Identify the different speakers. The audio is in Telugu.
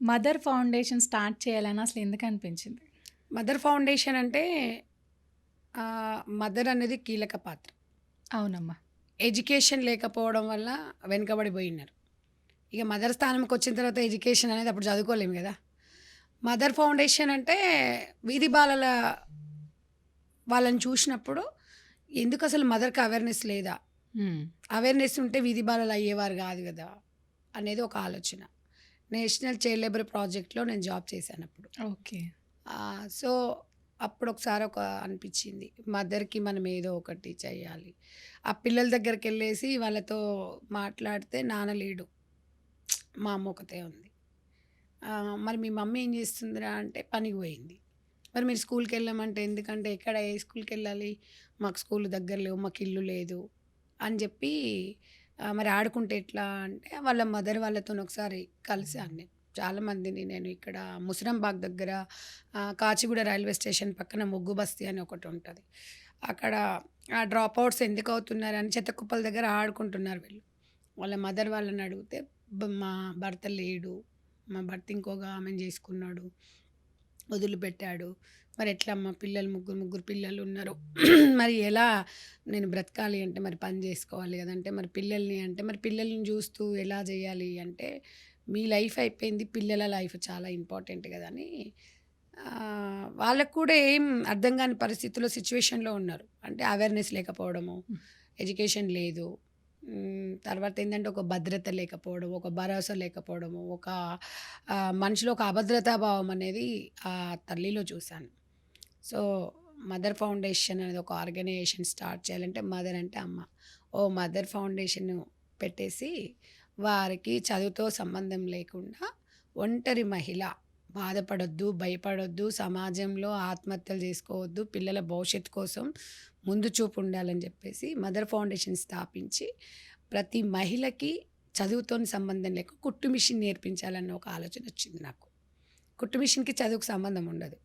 Speaker 1: మదర్ ఫౌండేషన్ స్టార్ట్ చేయాలని అసలు ఎందుకు అనిపించింది?
Speaker 2: మదర్ ఫౌండేషన్ అంటే మదర్ అనేది కీలక పాత్ర.
Speaker 1: అవునమ్మా.
Speaker 2: ఎడ్యుకేషన్ లేకపోవడం వల్ల వెనుకబడిపోయినారు. ఇక మదర్ స్థానంకి వచ్చిన తర్వాత ఎడ్యుకేషన్ అనేది అప్పుడు చదువుకోలేము కదా. మదర్ ఫౌండేషన్ అంటే వీధి బాలల వాళ్ళని చూసినప్పుడు ఎందుకు అసలు మదర్కి అవేర్నెస్ లేదా. అవేర్నెస్ ఉంటే వీధి బాలలు అయ్యేవారు కాదు కదా అనేది ఒక ఆలోచన. నేషనల్ చైల్డ్ లేబర్ ప్రాజెక్ట్లో నేను జాబ్ చేశాను అప్పుడు.
Speaker 1: ఓకే.
Speaker 2: సో అప్పుడు ఒకసారి ఒక అనిపించింది మదర్కి మనం ఏదో ఒకటి చేయాలి ఆ పిల్లల దగ్గరికి వెళ్ళేసి వాళ్ళతో మాట్లాడితే నాన్న లేడు మా అమ్మ ఒకతే ఉంది. మరి మీ మమ్మీ ఏం చేస్తుందిరా అంటే పనికి పోయింది. మరి మీరు స్కూల్కి వెళ్ళామంటే ఎందుకంటే ఎక్కడ ఏ స్కూల్కి వెళ్ళాలి? మాకు స్కూల్ దగ్గర లేవు మాకు ఇల్లు లేదు అని చెప్పి మరి ఆడుకుంటే ఎట్లా అంటే వాళ్ళ మదర్ వాళ్ళతో ఒకసారి కలిసాను నేను చాలామందిని నేను ఇక్కడ ముసరంబాగ్ దగ్గర కాచిగూడ రైల్వే స్టేషన్ పక్కన ముగ్గు బస్తీ అని ఒకటి ఉంటుంది. అక్కడ ఆ డ్రాప్ అవుట్స్ ఎందుకు అవుతున్నారని అని చెత్తకుప్పల దగ్గర ఆడుకుంటున్నారు వీళ్ళు. వాళ్ళ మదర్ వాళ్ళని అడిగితే మా భర్త లేడు మా భర్త ఇంకోగా ఆమెను చేసుకున్నాడు వదిలిపెట్టాడు. మరి ఎట్లా మా పిల్లలు ముగ్గురు ముగ్గురు పిల్లలు ఉన్నారు? మరి ఎలా నేను బ్రతకాలి అంటే మరి పని చేసుకోవాలి కదంటే మరి పిల్లల్ని అంటే మరి పిల్లల్ని చూస్తూ ఎలా చేయాలి అంటే మీ లైఫ్ అయిపోయింది పిల్లల లైఫ్ చాలా ఇంపార్టెంట్ కదా అని ఆ, వాళ్ళకు కూడా ఏం అర్థం కాని పరిస్థితుల్లో సిచ్యువేషన్లో ఉన్నారు. అంటే అవేర్నెస్ లేకపోవడము ఎడ్యుకేషన్ లేదు. తర్వాత ఏంటంటే ఒక భద్రత లేకపోవడం ఒక భరోసా లేకపోవడము ఒక మనిషిలో ఒక అభద్రతా భావం అనేది ఆ తల్లిలో చూశాను. సో మదర్ ఫౌండేషన్ అనేది ఒక ఆర్గనైజేషన్ స్టార్ట్ చేయాలంటే మదర్ అంటే అమ్మ. ఓ మదర్ ఫౌండేషన్ పెట్టేసి వారికి చదువుతో సంబంధం లేకుండా ఒంటరి మహిళ. బాధపడొద్దు భయపడొద్దు సమాజంలో ఆత్మహత్యలు చేసుకోవద్దు పిల్లల భవిష్యత్తు కోసం ముందు చూపు ఉండాలని చెప్పేసి మదర్ ఫౌండేషన్ స్థాపించి ప్రతి మహిళకి చదువుతో సంబంధం లేక కుట్టు మిషన్ నేర్పించాలన్న ఒక ఆలోచన వచ్చింది నాకు. కుట్టు మిషన్కి చదువుకు సంబంధం ఉండదు.